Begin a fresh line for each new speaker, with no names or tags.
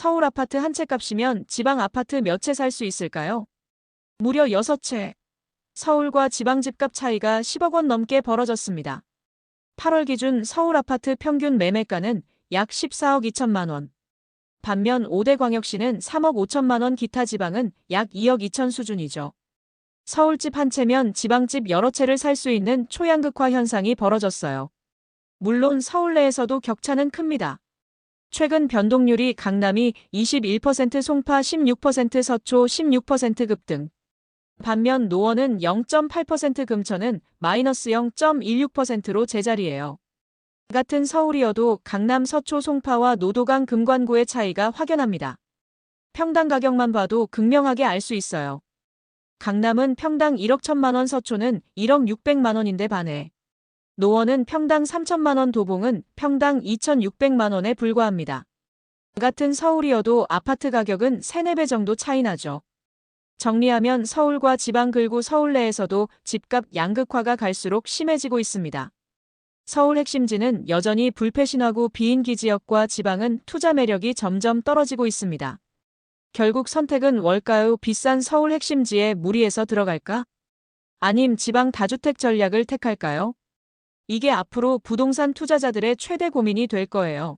서울 아파트 한 채 값이면 지방 아파트 몇 채 살 수 있을까요? 무려 6채. 서울과 지방 집값 차이가 10억 원 넘게 벌어졌습니다. 8월 기준 서울 아파트 평균 매매가는 약 14억 2천만 원. 반면 5대 광역시는 3억 5천만 원 기타 지방은 약 2억 2천 수준이죠. 서울집 한 채면 지방집 여러 채를 살 수 있는 초양극화 현상이 벌어졌어요. 물론 서울 내에서도 격차는 큽니다. 최근 변동률이 강남이 21% 송파 16% 서초 16% 급등. 반면 노원은 0.8% 금천은 마이너스 0.16%로 제자리예요. 같은 서울이어도 강남 서초 송파와 노도강 금관구의 차이가 확연합니다. 평당 가격만 봐도 극명하게 알 수 있어요. 강남은 평당 1억 1천만 원 서초는 1억 6백만 원인데 반해. 노원은 평당 3천만 원 도봉은 평당 2,600만 원에 불과합니다. 같은 서울이어도 아파트 가격은 3, 4배 정도 차이 나죠. 정리하면 서울과 지방 그리고 서울 내에서도 집값 양극화가 갈수록 심해지고 있습니다. 서울 핵심지는 여전히 불패신하고 비인기 지역과 지방은 투자 매력이 점점 떨어지고 있습니다. 결국 선택은 월가요 비싼 서울 핵심지에 무리해서 들어갈까? 아님 지방 다주택 전략을 택할까요? 이게 앞으로 부동산 투자자들의 최대 고민이 될 거예요.